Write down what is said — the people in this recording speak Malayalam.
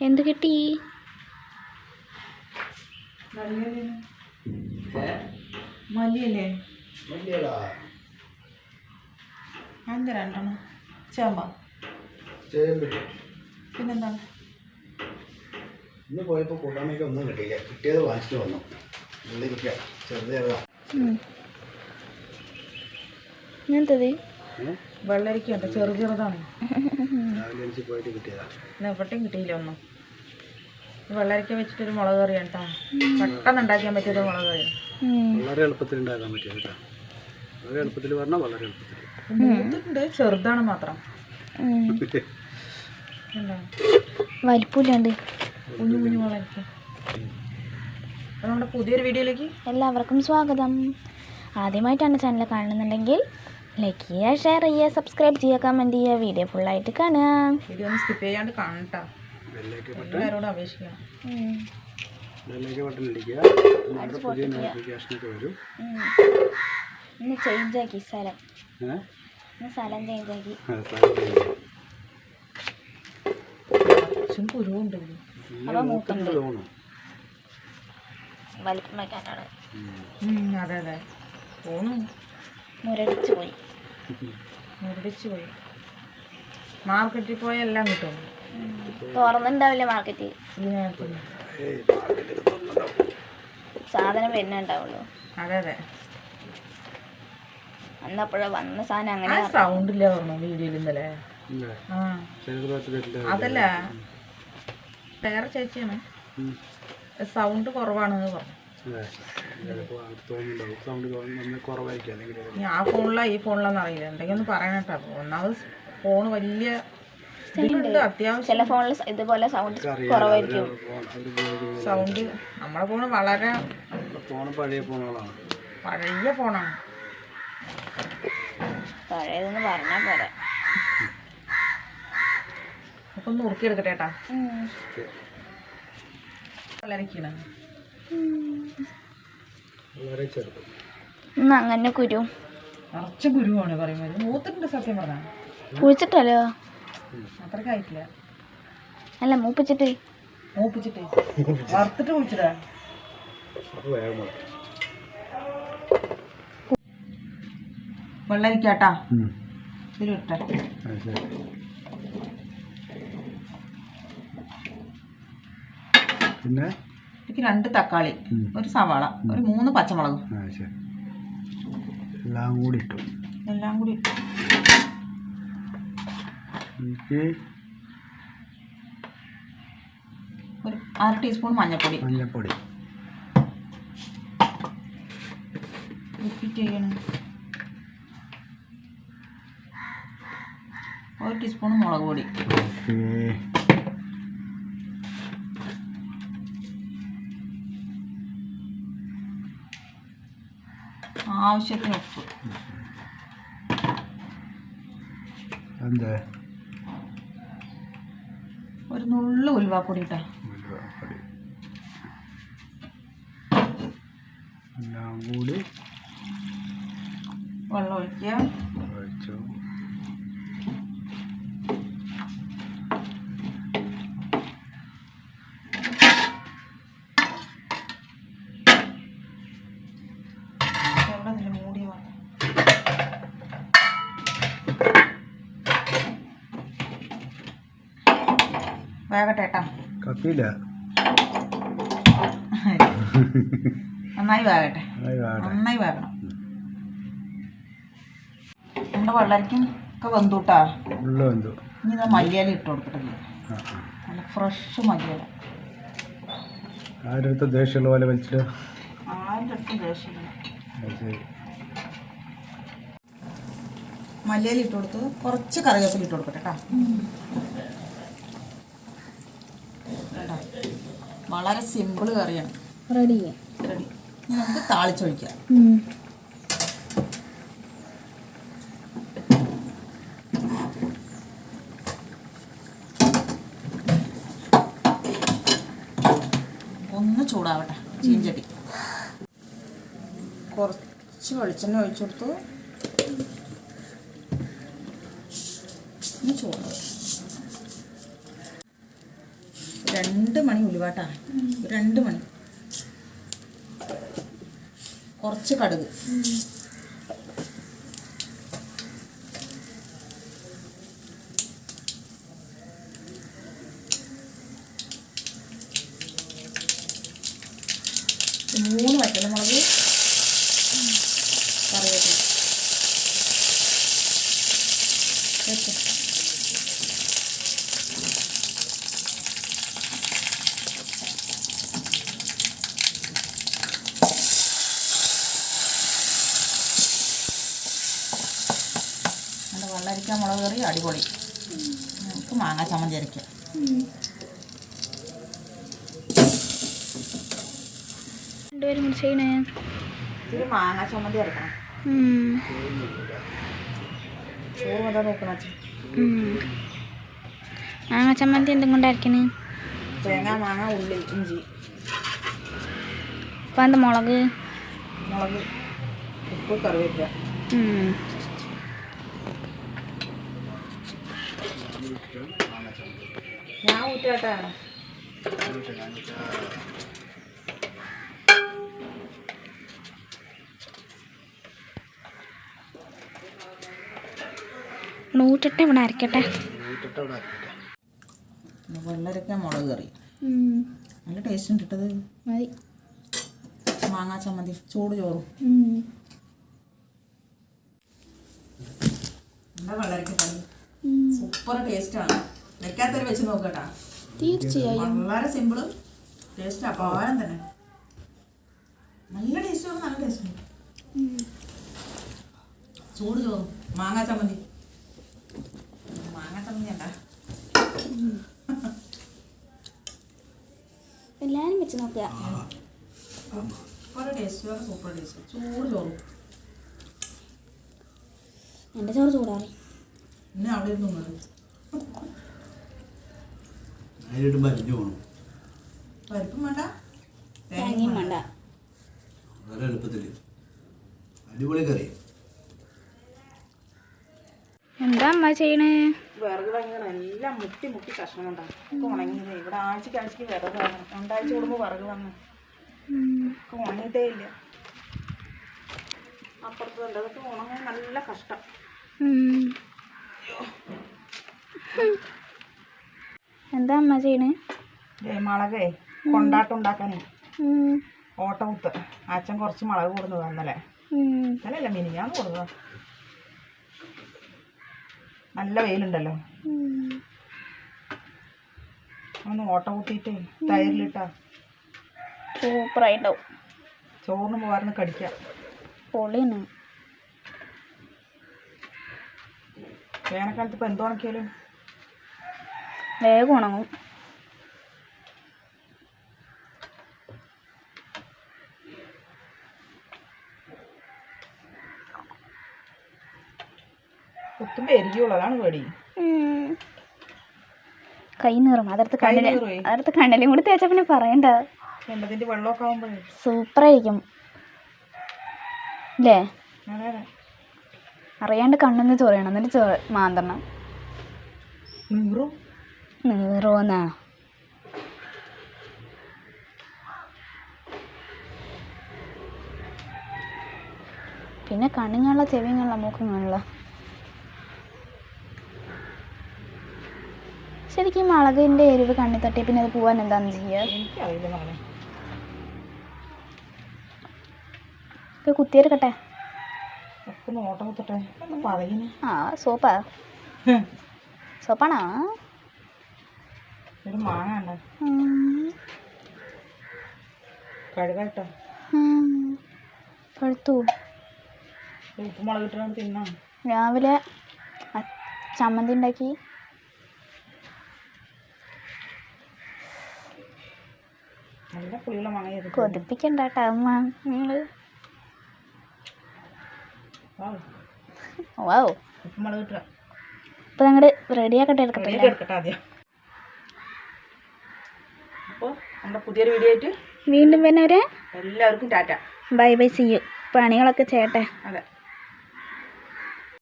എന്ത് കിട്ടി? പിന്നെന്താണ്? ഇന്ന് പോയപ്പോൾ കൂട്ടാനൊക്കെ ഒന്നും കിട്ടിയില്ല. കിട്ടിയത് വാങ്ങിച്ചിട്ട് വന്നു. ഉള്ളിരിക്കുക ചെറുതേതാ എന്തത് വെള്ളരിക്ക ഉണ്ട് ചെറു ചെറുതാണ്. എനിക്ക് പോയിട്ട് കിട്ടിയതാണ് ഇന്ന് എവിടെയും കിട്ടിയില്ല ഒന്നും. വെള്ളരിക്ക വെച്ചിട്ടൊരു മുളക് കറി കേട്ടോ പെട്ടെന്ന് ഉണ്ടാക്കാൻ പറ്റിയത് മുളക് കറി. വളരെ എളുപ്പത്തിൽ ഉണ്ടാക്കാൻ പറ്റിയത് കേട്ടോ. വളരെ എളുപ്പത്തിൽ പറഞ്ഞാൽ വളരെ എളുപ്പത്തിൽ. ചെറുതാണ് മാത്രം. എന്താ വലിപ്പില്ലാണ്ട് കുഞ്ഞു കുഞ്ഞു മുളക്ക് അപ്പോൾ നമ്മുടെ പുതിയൊരു വീഡിയോയിലേക്ക് എല്ലാവർക്കും സ്വാഗതം. ആദ്യമായിട്ടാണ് ചാനൽ കാണുന്നുണ്ടെങ്കിൽ ലൈക്ക് ചെയ്യുക ഷെയർ ചെയ്യുക സബ്സ്ക്രൈബ് ചെയ്യുക കമന്റ് ചെയ്യുക വീഡിയോ ഫുള്ളായിട്ട് കാണുക വീഡിയോ ഒന്ന് സ്കിപ്പ് ചെയ്യാണ്ട് കാണട്ടോ. എല്ലാവരോടും അപേക്ഷിക്കണം. ഇന്ന് ചേഞ്ച് ആക്കി സ്ഥലം. ഏഹ് ഇന്ന് സ്ഥലം ചേഞ്ച് ആക്കി. കുറച്ചും കുരുവുണ്ട് ഇതിൽ. അപ്പോൾ മൂക്കുണ്ട് തോന്നും വലിപ്പം വയ്ക്കാനാണ് അതെ അതെ. തോന്നുന്നു. മുരടിച്ചു പോയി. മുരടിച്ച് പോയി മാർക്കറ്റിൽ പോയാൽ എല്ലാം കിട്ടും. തുറന്നുണ്ടാവില്ല മാർക്കറ്റ് ഈ നേരത്തിൽ സാധനം വരുന്നുണ്ടാവുള്ളൂ അതെ അതെ. അന്നപ്പോഴ വന്ന സാധനം ആ അങ്ങനെ സൗണ്ട് ഇല്ല പറഞ്ഞു വീഡിയോയിൽ ഇന്നലെ. അതല്ല. വേറെ ചേച്ചിയാണ്. സൗണ്ട് കുറവാണെന്ന് പറഞ്ഞു. ആ ഫോണിലാ ഈ ഫോണിലാന്ന് അറിയില്ല. എന്തെങ്കിലും ഒന്ന് പറയണം കേട്ടോ. ഒന്നാമത് ഫോൺ വലിയ ചില ഫോണിൽ ഇതുപോലെ സൗണ്ട് കുറവായിരിക്കും. സൗണ്ട് നമ്മളെ ഫോണ് വളരെ പഴയ ഫോണുകളാണ്. പഴയ ഫോണാണ്. പഴയതെന്ന് പറഞ്ഞാൽ പോരാ. അപ്പൊ ഒന്ന് ഉറുക്കിയെടുക്കട്ടെ ഏട്ടാ ഉം. അങ്ങനെ കുരു. നിറച്ച കുരുവാണ് പറയുന്നത്. മൂത്തിട്ടുണ്ട് സത്യം പറഞ്ഞാൽ കുഴിച്ചിട്ടല്ലോ അത്രയ്ക്ക് ആയിട്ടില്ല. അല്ല മൂപ്പിച്ചിട്ട്. മൂപ്പിച്ചിട്ട്. വറുത്തിട്ട് മതി. വെള്ളരിക്കാട്ടാ. ഇതിലിട്ടെ. പിന്നെ? എനിക്ക് രണ്ട് തക്കാളി ഒരു സവാള ഒരു മൂന്ന് പച്ചമുളകും. എല്ലാം കൂടി ഇട്ടു. എല്ലാം കൂടി ഇട്ട്. എനിക്ക് ഒരു അര ടീസ്പൂൺ മഞ്ഞൾപ്പൊടി. മഞ്ഞൾപ്പൊടി. റിപ്പീറ്റ് ചെയ്യണം. ഒരു ടീസ്പൂൺ മുളക് പൊടി. ഓക്കേ. ആവശ്യത്തിന് ഉപ്പ് എന്താ? ഒരു നുള്ളു ഉൽവാപ്പൊടി ഇട്ടാ മുളകുപൊടി എല്ലാം കൂടി. വെള്ളം ഒഴിക്കുക ഒഴിച്ചു എവിടെ നില്ല മൂടിയ വേണം വേഗട്ടെ കപ്പിയില്ല നന്നായി നന്നായി നമ്മുടെ വെള്ളരിക്കും ഒക്കെ വെന്തൂട്ടാ? ഇനി ഇതാ മല്ലിയില ഇട്ട്. നല്ല ഫ്രഷ് മല്ലിയില. ആരുടെ ദേഷ്യമുള്ള പോലെ വെച്ചിട്ട് ആരുടെ അടുത്തും ദേഷ്യമില്ല. അത് ശരി. മല്ലിയില ഇട്ട് കൊടുത്ത് കുറച്ച് കറിവേപ്പില ഇട്ട് കൊടുക്കട്ടെ കേട്ടോ കേട്ടോ വളരെ സിമ്പിൾ കറിയാണ്. റെഡി റെഡി നമുക്ക് താളിച്ചൊഴിക്കാം. ഒന്ന് ചൂടാവട്ടെ. ചീഞ്ചട്ടി. കുറച്ച് വെളിച്ചെണ്ണ ഒഴിച്ചു കൊടുത്തു. ഒന്ന് ചൂടാവട്ടെ. രണ്ട് മണി ഉലുവാട്ടാ. ഒരു രണ്ട് മണി. കുറച്ച് കടുക്. മൂന്ന് വറ്റൽമുളക് കറിവേപ്പില വെച്ചോ വെള്ളരിക്ക മുളക് കറി അടിപൊളി. നമുക്ക് മാങ്ങ ചമ്മന്തി അരയ്ക്കാം രണ്ടുപേരും ചെയ്യണേ. ഇത്തിരി മാങ്ങ ചമ്മന്തി അരക്കണം. ചോറ് മതാ നോക്കണം മാങ്ങ ചമ്മന്തി എന്തും കൊണ്ടായിരിക്കണേ തേങ്ങ മാങ്ങ ഉള്ളി ഇഞ്ചി. അപ്പം എന്താ മുളക്? മുളക് ഉപ്പ് കറിവേപ്പില. ഞാൻ ഊറ്റാട്ടാ നൂറ്റിട്ട് ഇവിടെ അരക്കട്ടെ വെള്ളരക്ക മുളക് കറി. നല്ല ടേസ്റ്റ് ഉണ്ട് ഇട്ടത് മതി മാങ്ങാ ചമ്മന്തി ചൂട് ചോറും. എന്താ വെള്ളരക്ക കറി. സൂപ്പർ ടേസ്റ്റാണ്. വെക്കാത്തൊരു വെച്ച് നോക്കട്ടാ. തീർച്ചയായും. വളരെ സിമ്പിൾ ടേസ്റ്റ് അപാരം തന്നെ. നല്ല ടേസ്റ്റ് നല്ല ടേസ്റ്റ്. ചൂട് ചോറും. മാങ്ങാ ചമ്മന്തി. മാങ്ങാ ചമ്മന്തി അല്ല. എല്ലാവരും വെച്ച് നോക്കുക. സൂപ്പർ ടേസ്റ്റ് സൂപ്പർ ടേസ്റ്റ് ചൂട് ചോറും. എന്റെ ചോറ് ചൂടാറി ഇന്ന് അവിടെ ഇരുന്നു അതിലിട്ട് മരിഞ്ഞു പോകണം പരിപ്പും വേണ്ട. തേങ്ങയും വേണ്ട. വളരെ എളുപ്പത്തിൽ അടിപൊളി കറി. എന്താ അമ്മ ചെയ്യണേ? വിറക് വാങ്ങിയാണ് എല്ലാം മുട്ടി മുട്ടി കഷ്ണം ഉണ്ടാകും ഒക്കെ ഉണങ്ങിയത്. ഇവിടെ ആഴ്ചക്ക് ആഴ്ചക്ക് വിറക് വാങ്ങണം രണ്ടാഴ്ച കൂടുമ്പോൾ വിറക് വന്നു ഒക്കെ ഉണങ്ങിയിട്ടേ ഇല്ല. അപ്പുറത്ത് ഉണ്ട്. അതൊക്കെ ഉണങ്ങാൻ നല്ല കഷ്ടം. എന്താ അമ്മ ചെയ്യണേ? ദേ മുളകേ കൊണ്ടാട്ടുണ്ടാക്കാനേ ഓട്ടം ഓട്ട കുത്ത് അച്ഛൻ കുറച്ച് മുളക് കൂടുന്നു തന്നല്ലേ ഉം. ഇന്നലെ അല്ല മിനിഞ്ഞാന്ന് കൊടുത്തത്. നല്ല വെയിലുണ്ടല്ലോ. ഒന്ന് ഓട്ടം കുത്തിയിട്ട് തൈരിലിട്ടാ. സൂപ്പറായിട്ടുണ്ടാവും ചോറിന് പോകാറുന്ന് കടിക്കാം. പൊളിയാണ്. വേനൽക്കാലത്ത് ഇപ്പം എന്തുണക്കിയാലും വേഗം ഉണങ്ങും. കുത്തുമ്പോൾ എരിക്കുള്ളൂ അതാണ് പേടി. കൈ നീറും. അതടുത്ത് കൈ കണ്ണിൽ നീറുവേ? അതടുത്ത് കണ്ണിലും കൂടി തേച്ച പിന്നെ പറയണ്ട. സൂപ്പറായിരിക്കും. അല്ലേ അറിയാണ്ട് കണ്ണിന്ന് ചൊറിയണം. എന്നിട്ട് മാന്തണം. നീറും. നീറുവന്നാ പിന്നെ കണ്ണിങ്ങുള്ള ചെവിങ്ങുള്ള മൂക്കുങ്ങുള്ള ശരിക്കും മുളകിന്റെ എരിവ് കണ്ണി തട്ടി പിന്നെ അത് പോവാൻ എന്താണെന്ന് ചെയ്യുക കുത്തിയെടുക്കട്ടെ. ആ സോപ്പാ. സോപ്പാണോ? ഒരു മാങ്ങ കഴുകട്ടോ. പഴുത്തു ഉപ്പുമുളക് ഇട്ടാണ് തിന്നാം. രാവിലെ ചമ്മന്തി ഉണ്ടാക്കി. നല്ല പുളിയുള്ള മാങ്ങ കൊതിപ്പിക്കണ്ട കേട്ടോ അമ്മ നിങ്ങൾ വാവ് ഉപ്പുമുളക് ഇട്ടാ ഇപ്പം റെഡിയാക്കട്ടെ എടുക്കട്ടെ എടുക്കട്ടെ ആദ്യം. അപ്പോൾ പുതിയൊരു വീഡിയോ ആയിട്ട് വീണ്ടും വരെ എല്ലാവർക്കും tata. Bye bye see you പണികളൊക്കെ ചെയ്യട്ടെ. അതെ.